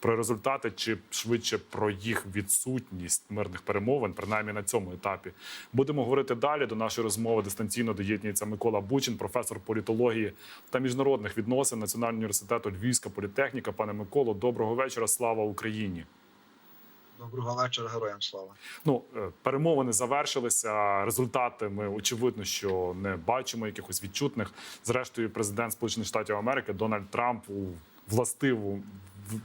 про результати чи швидше про їх відсутність мирних перемовин, принаймні на цьому етапі. Будемо говорити далі. До нашої розмови дистанційно доєднується Микола Бучин, професор політології та міжнародних відносин Національного університету Львівська політехніка. Пане Миколо, доброго вечора. Слава Україні. Доброго вечора, героям слава. Ну, е, перемовини завершилися. Результати ми очевидно, що не бачимо якихось відчутних. Зрештою, президент Сполучених Штатів Америки Дональд Трамп у властиву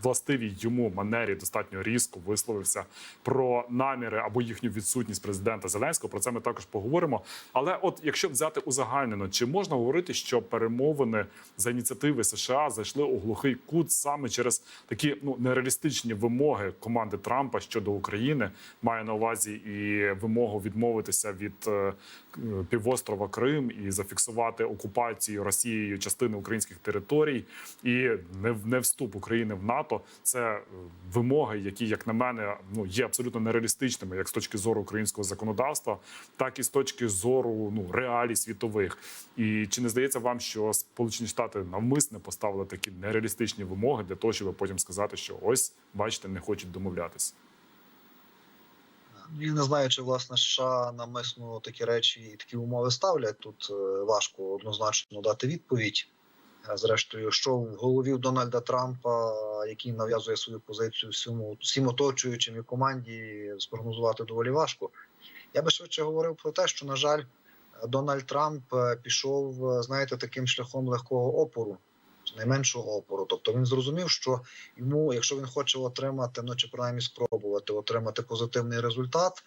властивій йому манері достатньо різко висловився про наміри або їхню відсутність президента Зеленського. Про це ми також поговоримо. Але, от якщо взяти узагальнено, чи можна говорити, що перемовини за ініціативи США зайшли у глухий кут саме через такі ну нереалістичні вимоги команди Трампа щодо України, має на увазі і вимогу відмовитися від е, півострова Крим і зафіксувати окупацію Росією частини українських територій, і не, не вступ України в НАТО. Це е, вимоги, які, як на мене, ну є абсолютно нереалістичними, як з точки зору українського законодавства, так і з точки зору ну реалій світових. І чи не здається вам, що Сполучені Штати навмисне поставили такі нереалістичні вимоги для того, щоб потім сказати, що ось бачите, не хочуть домовлятися? Я не знаю, чи власне США намисно такі речі і такі умови ставлять. Тут е, важко однозначно дати відповідь. Зрештою, що в голові Дональда Трампа, який нав'язує свою позицію всьому всім оточуючим і команді, спрогнозувати доволі важко. Я би швидше говорив про те, що на жаль, Дональд Трамп е, пішов, е, знаєте, таким шляхом легкого опору, найменшого опору. Тобто він зрозумів, що йому, якщо він хоче отримати, ну чи принаймні спробувати отримати позитивний результат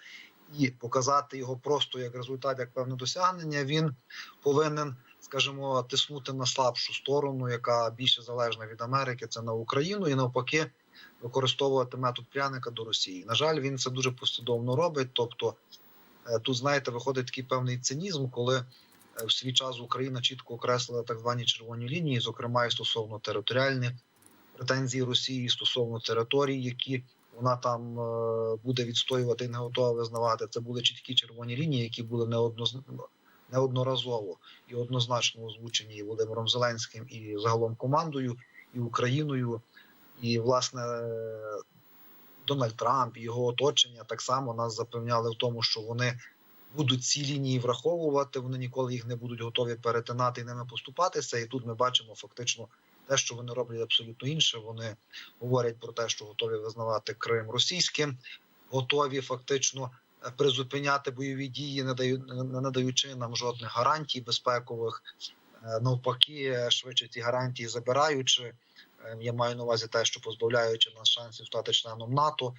і показати його просто як результат, як певне досягнення, він повинен, скажімо, тиснути на слабшу сторону, яка більше залежна від Америки, це на Україну, і навпаки, використовувати метод пряника до Росії. На жаль, він це дуже послідовно робить. Тобто, е, тут знаєте, виходить такий певний цинізм, коли е, в свій час Україна чітко окреслила так звані червоні лінії, зокрема і стосовно територіальних претензій Росії стосовно територій, які вона там е, буде відстоювати і не готова визнавати. Це були чіткі червоні лінії, які були неодноз... неодноразово і однозначно озвучені і Володимиром Зеленським і загалом командою, і Україною, і власне. Дональд Трамп і його оточення так само нас запевняли в тому, що вони будуть ці лінії враховувати. Вони ніколи їх не будуть готові перетинати і ними поступатися. І тут ми бачимо фактично те, що вони роблять абсолютно інше. Вони говорять про те, що готові визнавати Крим російським, готові фактично призупиняти бойові дії, не надаючи нам жодних гарантій безпекових. Е, Навпаки, е, швидше ці гарантії забираючи. Е, Я маю на увазі те, що позбавляючи нас шансів стати членом НАТО,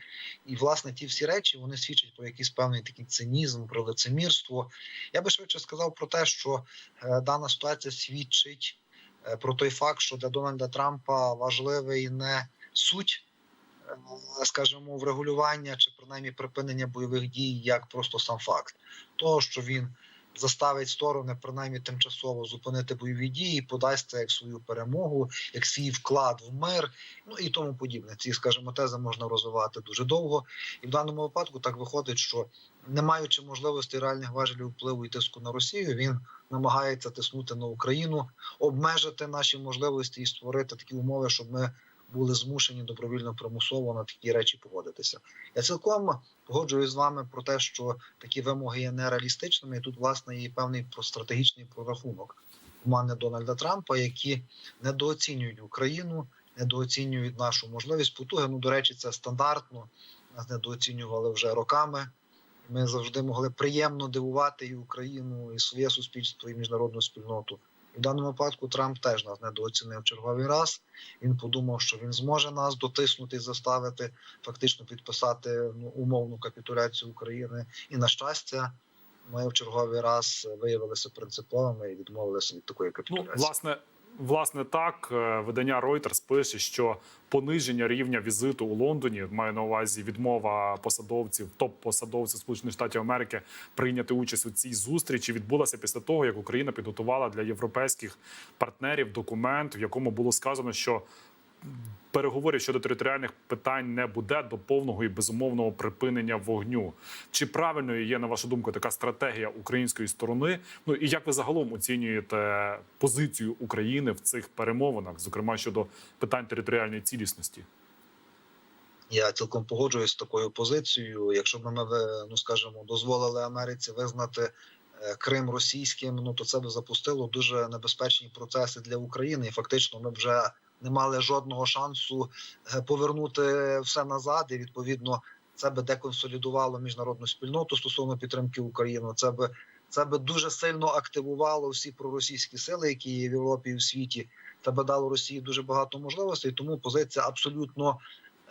і власне ті всі речі вони свідчать про якийсь певний такий цинізм, про лицемірство. Я би швидше сказав про те, що е, дана ситуація свідчить е, про той факт, що для Дональда Трампа важливий не суть, е, скажімо, врегулювання чи принаймні припинення бойових дій, як просто сам факт того, що він заставить сторони принаймні тимчасово зупинити бойові дії, подасть це як свою перемогу, як свій вклад в мир, ну і тому подібне. Ці, скажімо, тези можна розвивати дуже довго, і в даному випадку так виходить, що не маючи можливості реальних важелів впливу і тиску на Росію, він намагається тиснути на Україну, обмежити наші можливості і створити такі умови, щоб ми були змушені добровільно примусово на такі речі погодитися. Я цілком погоджуюсь з вами про те, що такі вимоги є нереалістичними. І тут власне є певний про стратегічний прорахунок команди Дональда Трампа, які недооцінюють Україну, недооцінюють нашу можливість потуги. Ну до речі, це стандартно. Нас недооцінювали вже роками. Ми завжди могли приємно дивувати і Україну, і своє суспільство, і міжнародну спільноту. В даному випадку Трамп теж нас недооцінив черговий раз. Він подумав, що він зможе нас дотиснути і заставити фактично підписати ну, умовну капітуляцію України. І на щастя, ми в черговий раз виявилися принциповими і відмовилися від такої Ну, капітуляції. власне, власне, так Е, видання Reuters пише, що пониження рівня візиту у Лондоні має на увазі відмова посадовців, топ-посадовців Сполучених Штатів Америки прийняти участь у цій зустрічі. Відбулася після того, як Україна підготувала для європейських партнерів документ, в якому було сказано, що переговорів щодо територіальних питань не буде до повного і безумовного припинення вогню. Чи правильною є на вашу думку така стратегія української сторони? Ну і як ви загалом оцінюєте позицію України в цих перемовинах, зокрема щодо питань територіальної цілісності? Я цілком погоджуюсь з такою позицією. Якщо б ми ну скажімо, дозволили Америці визнати е, Крим російським, ну то це б запустило дуже небезпечні процеси для України. І фактично ми вже не мали жодного шансу е, повернути все назад. І відповідно це би деконсолідувало міжнародну спільноту стосовно підтримки України. Це би це би дуже сильно активувало всі проросійські сили, які є в Європі і в світі. Це би дало Росії дуже багато можливостей. Тому позиція абсолютно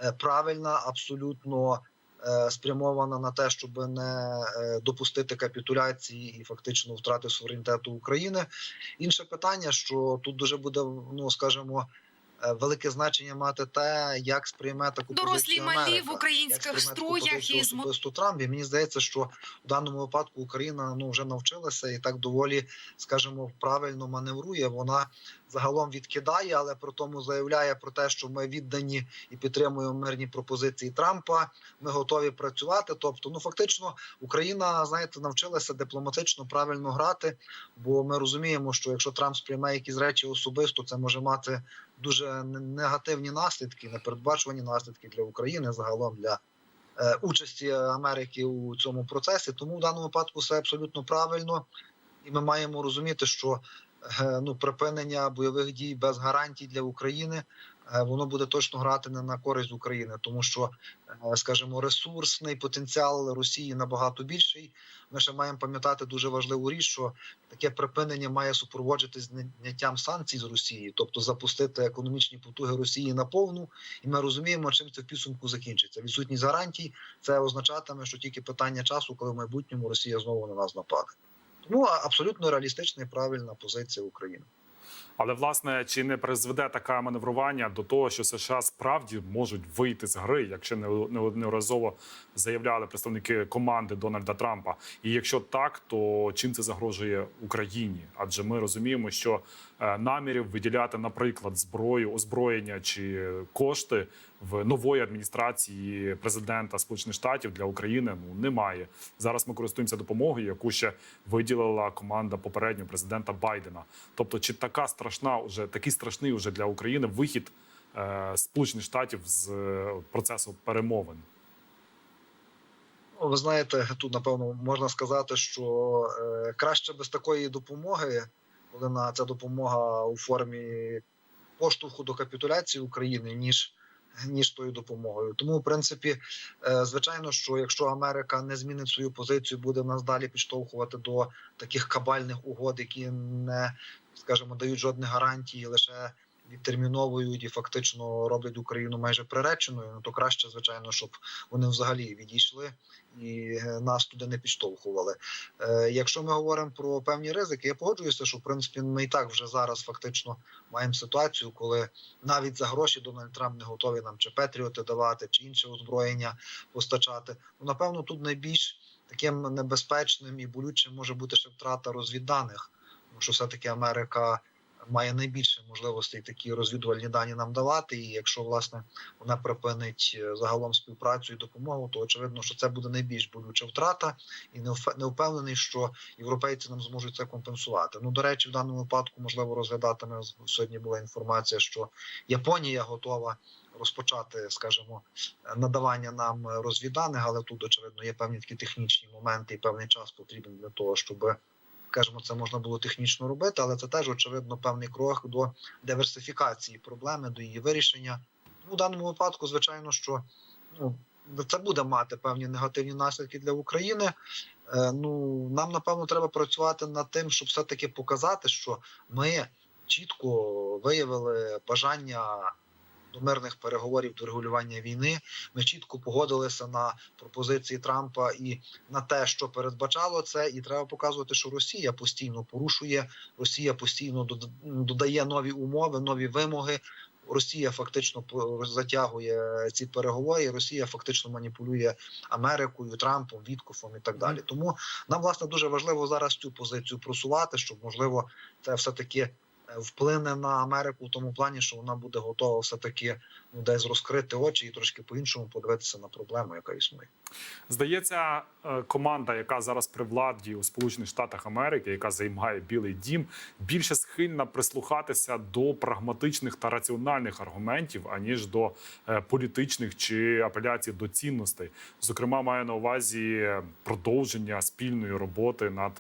е, правильна, абсолютно е, спрямована на те, щоб не допустити капітуляції і фактично втрати суверенітету України. Інше питання, що тут дуже буде, ну скажімо, велике значення мати те, як сприйме таку Дорослі малі в українських строях і особисто Трамп. І мені здається, що в даному випадку Україна ну вже навчилася і так доволі, скажімо, правильно маневрує. Вона загалом відкидає, але при тому заявляє про те, що ми віддані і підтримуємо мирні пропозиції Трампа. Ми готові працювати. Тобто, ну фактично, Україна знаєте, навчилася дипломатично правильно грати. Бо ми розуміємо, що якщо Трамп сприймає якісь речі особисто, це може мати дуже негативні наслідки, непередбачувані наслідки для України загалом для. е, Участі Америки у цьому процесі, тому в даному випадку все абсолютно правильно, і ми маємо розуміти, що ну припинення бойових дій без гарантій для України е, воно буде точно грати не на користь України, тому що, е, скажімо, ресурсний потенціал Росії набагато більший. Ми ще маємо пам'ятати дуже важливу річ, що таке припинення має супроводжуватись зняттям санкцій з Росії, тобто запустити економічні потуги Росії на повну. І ми розуміємо, чим це в підсумку закінчиться. Відсутність гарантій це означатиме, що тільки питання часу, коли в майбутньому Росія знову на нас нападе. Тому абсолютно реалістична і правильна позиція України. Але власне чи не призведе таке маневрування до того, що США справді можуть вийти з гри, якщо неодноразово заявляли представники команди Дональда Трампа? І якщо так, то чим це загрожує Україні? Адже ми розуміємо, що е, намірів виділяти, наприклад, зброю, озброєння чи кошти в нової адміністрації президента Сполучених Штатів для України ну немає. Зараз ми користуємося допомогою, яку ще виділила команда попереднього президента Байдена. Тобто, чи така страшна уже такий страшний уже для України вихід е, Сполучених Штатів з е, процесу перемовин? Ви знаєте, тут напевно можна сказати, що е, краще без такої допомоги, коли на ця допомога у формі поштовху до капітуляції України, ніж ніж тою допомогою. Тому, в принципі, е, звичайно, що якщо Америка не змінить свою позицію, буде нас далі підштовхувати до таких кабальних угод, які не скажімо, дають жодних гарантій, лише відтерміновують і фактично роблять Україну майже приреченою. Ну то краще, звичайно, щоб вони взагалі відійшли і е, нас туди не підштовхували. Е, якщо ми говоримо про певні ризики, я погоджуюся, що в принципі ми і так вже зараз фактично маємо ситуацію, коли навіть за гроші Дональд Трамп не готові нам чи Петріоти давати, чи інше озброєння постачати. Ну напевно, тут найбільш таким небезпечним і болючим може бути ще втрата розвідданих, тому що все таки Америка. Має найбільше можливостей такі розвідувальні дані нам давати, і якщо власне вона припинить е, загалом співпрацю і допомогу, то очевидно, що це буде найбільш болюча втрата, і не впевнений, що європейці нам зможуть це компенсувати. Ну до речі, в даному випадку можливо розглядатиме сьогодні. Була інформація, що Японія готова розпочати, скажімо, надавання нам розвідданих, але тут очевидно є певні такі технічні моменти, і певний час потрібен для того, щоб. Скажімо, це можна було технічно робити, але це теж очевидно певний крок до диверсифікації проблеми, до її вирішення. Ну, в даному випадку, звичайно, що ну це буде мати певні негативні наслідки для України. Е, ну нам напевно треба працювати над тим, щоб все таки показати, що ми чітко виявили бажання. До мирних переговорів до регулювання війни ми чітко погодилися на пропозиції Трампа і на те, що передбачало це, і треба показувати, що Росія постійно порушує, Росія постійно додає нові умови, нові вимоги. Росія фактично затягує ці переговори. Росія фактично маніпулює Америкою, Трампом, Віткофом і так далі. Тому нам власне дуже важливо зараз цю позицію просувати, щоб можливо це все таки вплине на Америку в тому плані, що вона буде готова все таки ну, десь розкрити очі і трошки по-іншому подивитися на проблему, яка існує. Здається, е, команда, яка зараз при владі у Сполучених Штатах Америки, яка займає Білий Дім, більше схильна прислухатися до прагматичних та раціональних аргументів, аніж до е, політичних чи апеляцій до цінностей. Зокрема, має на увазі продовження спільної роботи над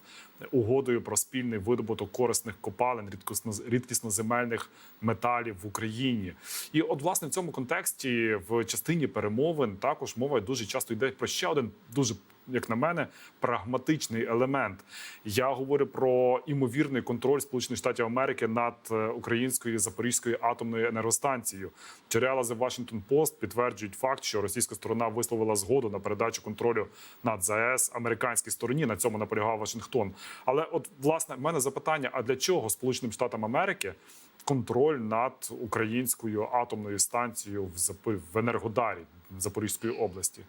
угодою про спільний видобуток корисних копалин рідкісно- рідкісноземельних металів в Україні. І от власне в цьому контексті в частині перемовин також мова дуже часто йде про ще один дуже. Як на мене, прагматичний елемент. Я говорю про імовірний контроль Сполучених Штатів Америки над е, українською Запорізькою атомною енергостанцією. Джерела The Washington Post підтверджують факт, що російська сторона висловила згоду на передачу контролю над ЗАЕС американській стороні. На цьому наполягав Вашингтон. Але, от власне, в мене запитання: а для чого Сполученим Штатам Америки контроль над українською атомною станцією в Запи- в Енергодарі Запорізької області?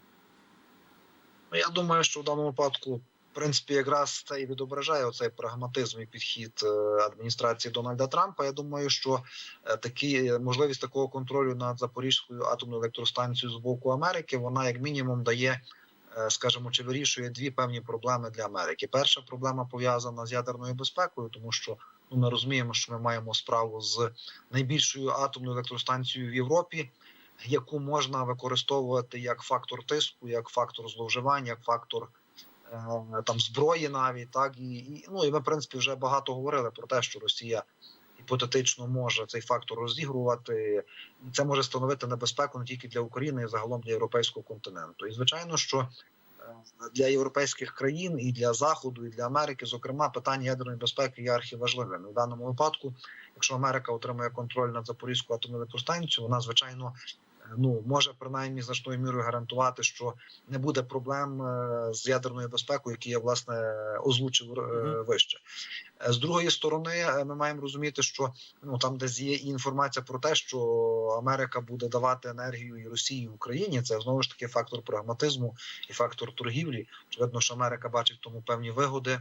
Ну, я думаю, що в даному випадку, в принципі, якраз це і відображає оцей прагматизм і підхід е, адміністрації Дональда Трампа. Я думаю, що е, такі можливість такого контролю над Запорізькою атомною електростанцією з боку Америки, вона як мінімум дає. е, Скажімо, чи вирішує дві певні проблеми для Америки. Перша проблема пов'язана з ядерною безпекою, тому що ну, ми розуміємо, що ми маємо справу з найбільшою атомною електростанцією в Європі, яку можна використовувати як фактор тиску, як фактор зловживання, як фактор е, там зброї, навіть так і, і ну і ми в принципі вже багато говорили про те, що Росія гіпотетично може цей фактор розігрувати, і це може становити небезпеку не тільки для України, й загалом для європейського континенту. І звичайно, що е, для європейських країн і для заходу, і для Америки, зокрема, питання ядерної безпеки є архіважливим. І в даному випадку, якщо Америка отримує контроль над Запорізькою атомною електростанцією, вона звичайно ну може принаймні значною мірою гарантувати, що не буде проблем е, з ядерною безпекою, які я власне озвучив е, вище. Е, З другої сторони, ми маємо розуміти, що ну там, десь є і інформація про те, що Америка буде давати енергію і Росії і Україні. Це знову ж таки фактор прагматизму і фактор торгівлі. Очевидно, що Америка бачить в тому певні вигоди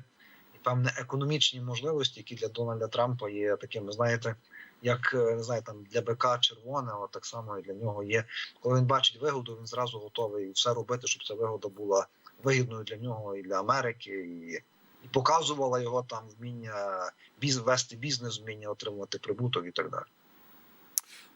і певні економічні можливості, які для Дональда Трампа є такими, знаєте. Як е, не знаю, там для БК червоне, от так само і для нього є. Коли він бачить вигоду, він зразу готовий все робити, щоб ця вигода була вигідною для нього і для Америки, і, і показувала його там вміння біз, вести бізнес, вміння отримувати прибуток і так далі.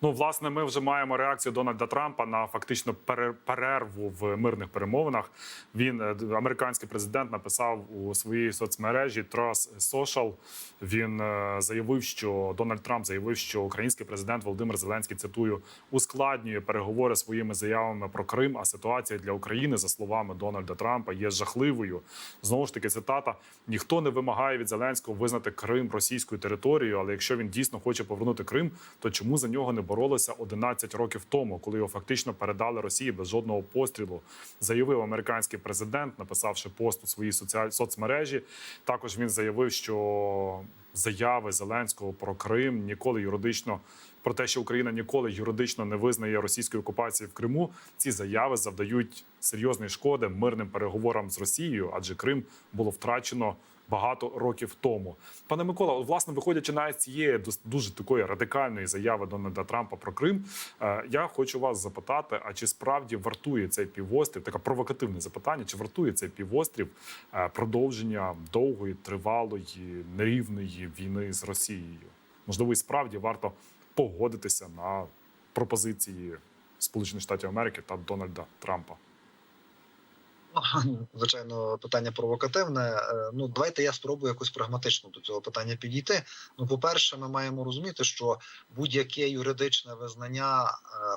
Ну, власне, ми вже маємо реакцію Дональда Трампа на фактично пере- перерву в мирних перемовинах. Він е, американський президент написав у своїй соцмережі Trust Social. Він е, заявив, що Дональд Трамп заявив, що український президент Володимир Зеленський цитую ускладнює переговори своїми заявами про Крим. А ситуація для України, за словами Дональда Трампа, є жахливою. Знову ж таки, цитата: ніхто не вимагає від Зеленського визнати Крим російською територією, але якщо він дійсно хоче повернути Крим, то чому за нього не боролися 11 років тому, коли його фактично передали Росії без жодного пострілу? Заявив американський президент, написавши пост у своїй соціаль... соцмережі. Також він заявив, що заяви Зеленського про Крим ніколи юридично. Про те, що Україна ніколи юридично не визнає російської окупації в Криму, ці заяви завдають серйозної шкоди мирним переговорам з Росією, адже Крим було втрачено багато років тому. Пане Микола, власне, виходячи навіть з цієї дуже такої радикальної заяви Дональда Трампа про Крим, е, я хочу вас запитати: а чи справді вартує цей півострів? Таке провокативне запитання: чи вартує цей півострів е, продовження довгої, тривалої, нерівної війни з Росією? Можливо, і справді варто погодитися на пропозиції Сполучених Штатів Америки та Дональда Трампа. Звичайно, питання провокативне. Е, Ну, давайте я спробую якось прагматично до цього питання підійти. Ну, по-перше, ми маємо розуміти, що будь-яке юридичне визнання е,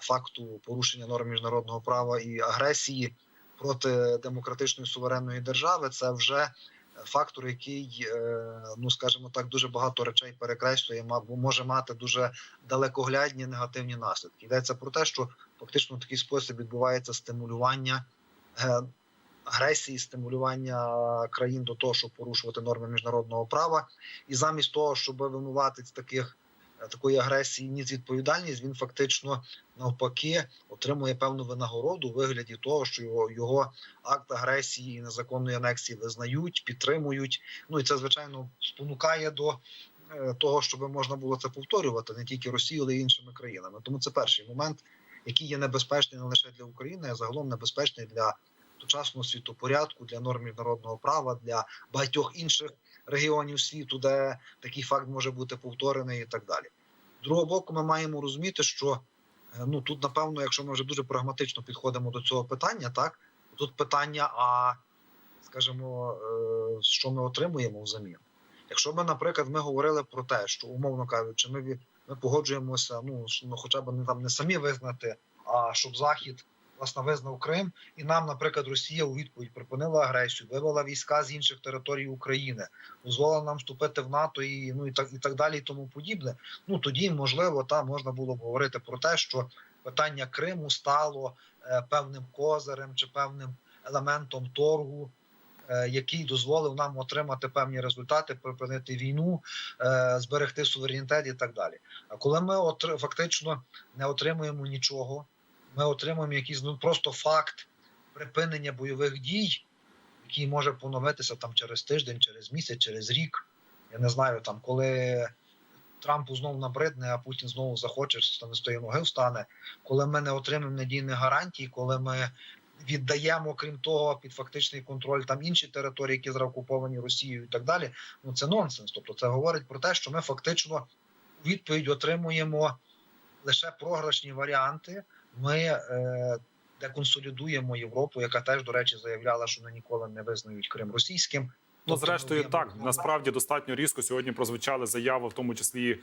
факту порушення норм міжнародного права і агресії проти демократичної суверенної держави це вже фактор, який, е, ну скажімо так, дуже багато речей перекреслює, може мати дуже далекоглядні негативні наслідки. Йдеться про те, що фактично в такий спосіб відбувається стимулювання. Агресії, стимулювання країн до того, щоб порушувати норми міжнародного права, і замість того, щоб винуватець таких е, такої агресії ніс відповідальність, він фактично навпаки отримує певну винагороду у вигляді того, що його його акт агресії і незаконної анексії визнають, підтримують. Ну і це звичайно спонукає до е, того, щоб можна було це повторювати не тільки Росією, але й іншими країнами. Тому це перший момент, який є небезпечний не лише для України, а загалом небезпечний для сучасного світопорядку, для норм міжнародного права, для багатьох інших регіонів світу, де такий факт може бути повторений, і так далі. З другого боку, ми маємо розуміти, що е, ну тут, напевно, якщо ми вже дуже прагматично підходимо до цього питання, так тут питання, а скажімо, е, що ми отримуємо взамін. Якщо ми, наприклад, ми говорили про те, що умовно кажучи, ми, ми погоджуємося, ну, ну хоча б не там не самі визнати, а щоб Захід власне визнав Крим, і нам, наприклад, Росія у відповідь припинила агресію, вивела війська з інших територій України, дозволила нам вступити в НАТО і ну і так і так далі, і тому подібне. Ну тоді можливо там можна було б говорити про те, що питання Криму стало е, певним козирем чи певним елементом торгу. е, Який дозволив нам отримати певні результати, припинити війну, е, зберегти суверенітет і так далі. А коли ми фактично не отримуємо нічого, ми отримуємо якийсь ну просто факт припинення бойових дій, який може поновитися там через тиждень, через місяць, через рік. Я не знаю, там коли Трампу знову набридне, а Путін знову захоче, що не з тої ноги встане. Коли ми не отримаємо надійних гарантій, коли ми віддаємо, крім того, під фактичний контроль там інші території, які зараз окуповані Росією, і так далі. Ну це нонсенс. Тобто, це говорить про те, що ми фактично у відповідь отримуємо лише програшні варіанти. Ми е, деконсолідуємо Європу, яка теж, до речі, заявляла, що вони ніколи не визнають Крим російським. Ну, Тобто, зрештою, так насправді достатньо різко сьогодні прозвучали заяви, в тому числі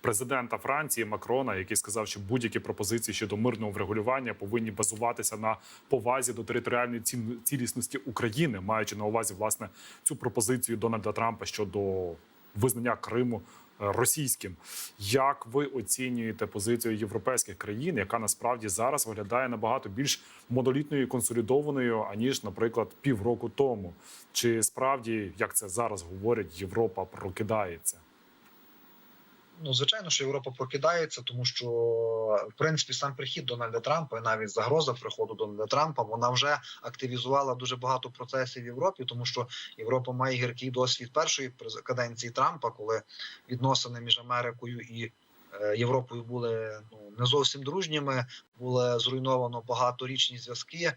президента Франції Макрона, який сказав, що будь-які пропозиції щодо мирного врегулювання повинні базуватися на повазі до територіальної цілісності України, маючи на увазі власне цю пропозицію Дональда Трампа щодо визнання Криму. Російським, як ви оцінюєте позицію європейських країн, яка насправді зараз виглядає набагато більш монолітною і консолідованою аніж, наприклад, півроку тому? Чи справді, як це зараз говорять, Європа прокидається? Ну, звичайно, що Європа прокидається, тому що в принципі сам прихід Дональда Трампа і навіть загроза приходу Дональда Трампа вона вже активізувала дуже багато процесів в Європі, тому що Європа має гіркий досвід першої каденції Трампа, коли відносини між Америкою і е, Європою були ну не зовсім дружніми, було зруйновано багаторічні зв'язки.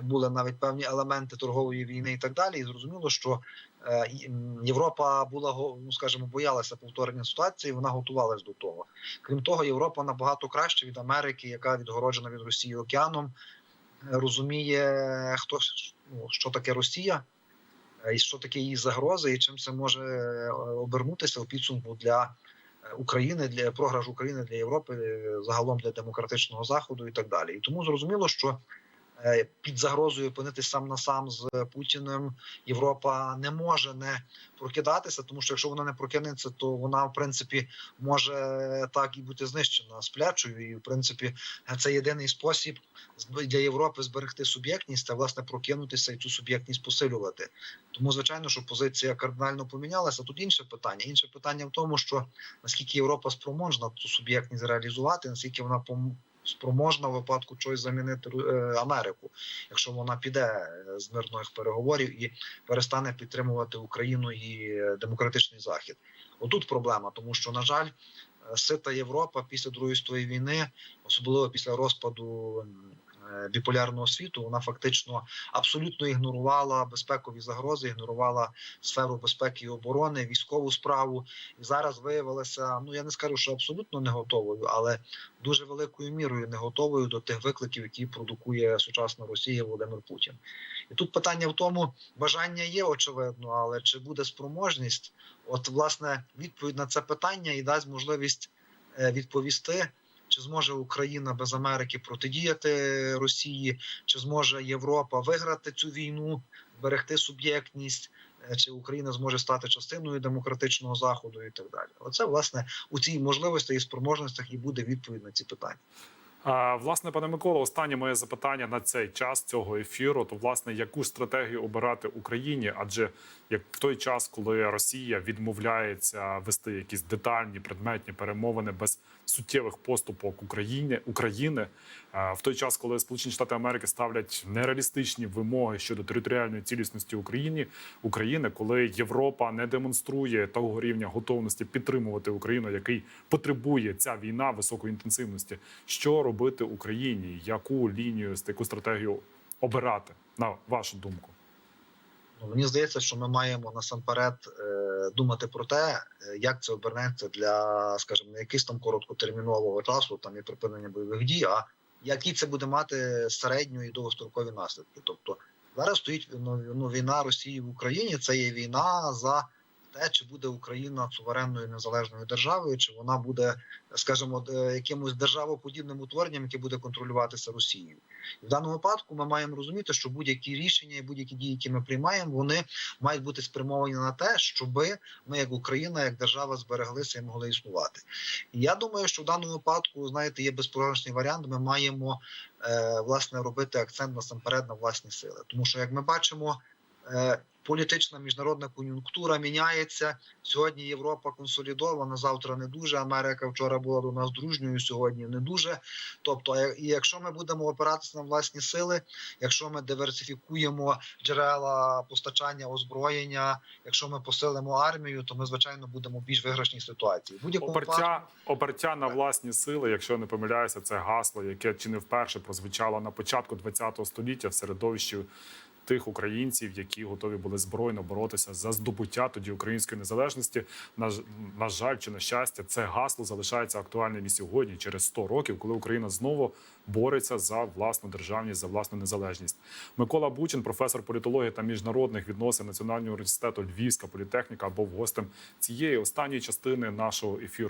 Були навіть певні елементи торгової війни і так далі. І зрозуміло, що Європа була ну, скажімо, боялася повторення ситуації. Вона готувалась до того. Крім того, Європа набагато краще від Америки, яка відгороджена від Росії океаном, е, розуміє, хто ну, що таке Росія, е, і що таке її загрози, і чим це може е, обернутися у підсумку для е, України, для програш України для Європи, е, загалом для демократичного заходу і так далі. І тому зрозуміло, що е, під загрозою опинитись сам на сам з Путіним Європа не може не прокидатися, тому що якщо вона не прокинеться, то вона в принципі може так і бути знищена сплячою. І в принципі це єдиний спосіб для Європи зберегти суб'єктність та власне прокинутися і цю суб'єктність посилювати. Тому звичайно, що позиція кардинально помінялася. Тут інше питання. Інше питання в тому, що наскільки Європа спроможна цю суб'єктність реалізувати, наскільки вона спроможна в випадку чогось замінити е, Америку, якщо вона піде е, з мирних переговорів і перестане підтримувати Україну і е, демократичний захід. Отут проблема, тому що на жаль, сита Європа після другої світової війни, особливо після розпаду біполярного світу, вона фактично абсолютно ігнорувала безпекові загрози, ігнорувала сферу безпеки і оборони, військову справу, і зараз виявилася. Ну я не скажу, що абсолютно не готовою, але дуже великою мірою не готовою до тих викликів, які продукує сучасна Росія Володимир Путін. І тут питання в тому, бажання є очевидно, але чи буде спроможність? От власне відповідь на це питання і дасть можливість е, відповісти. Чи зможе Україна без Америки протидіяти Росії? Чи зможе Європа виграти цю війну, зберегти суб'єктність? Е, Чи Україна зможе стати частиною демократичного заходу і так далі? Оце власне у цій можливості і спроможностях і буде відповідь на ці питання. Власне, пане Микола, останнє моє запитання на цей час цього ефіру. То власне яку стратегію обирати Україні? Адже як в той час, коли Росія відмовляється вести якісь детальні предметні перемовини без суттєвих поступок України України е, в той час, коли Сполучені Штати Америки ставлять нереалістичні вимоги щодо територіальної цілісності України, України, коли Європа не демонструє того рівня готовності підтримувати Україну, який потребує ця війна високої інтенсивності. Що робити Україні? Яку лінію яку стратегію обирати на вашу думку? Ну, мені здається, що ми маємо насамперед е, думати про те, е, як це обернеться для, скажімо, не якийсь там короткотермінового часу, там і припинення бойових дій, а які це буде мати середньо і довгострокові наслідки. Тобто зараз стоїть ну, ну, війна Росії в Україні. Це є війна за те, чи буде Україна суверенною незалежною державою, чи вона буде, скажімо, якимось державоподібним утворенням, яке буде контролюватися Росією. І в даному випадку ми маємо розуміти, що будь-які рішення і будь-які дії, які ми приймаємо, вони мають бути спрямовані на те, щоб ми, як Україна, як держава, збереглися і могли існувати. І я думаю, що в даному випадку, знаєте, є безпрограшний варіант. Ми маємо е, власне робити акцент насамперед на власні сили, тому що як ми бачимо. Е, Політична міжнародна кон'юнктура міняється сьогодні. Європа консолідована, завтра не дуже. Америка вчора була до нас дружньою, сьогодні не дуже. Тобто, е, і якщо ми будемо опиратися на власні сили, якщо ми диверсифікуємо джерела постачання озброєння, якщо ми посилимо армію, то ми звичайно будемо в більш виграшній ситуації. Будь-якому випадку- на власні сили, якщо я не помиляюся, це гасло, яке чи не вперше прозвучало на початку ХХ століття в середовищі тих українців, які готові були збройно боротися за здобуття тоді української незалежності. На, на жаль, чи на щастя, це гасло залишається актуальним і сьогодні, через 100 років, коли Україна знову бореться за власну державність, за власну незалежність. Микола Бучин, професор політології та міжнародних відносин Національного університету Львівська політехніка, був гостем цієї останньої частини нашого ефіру.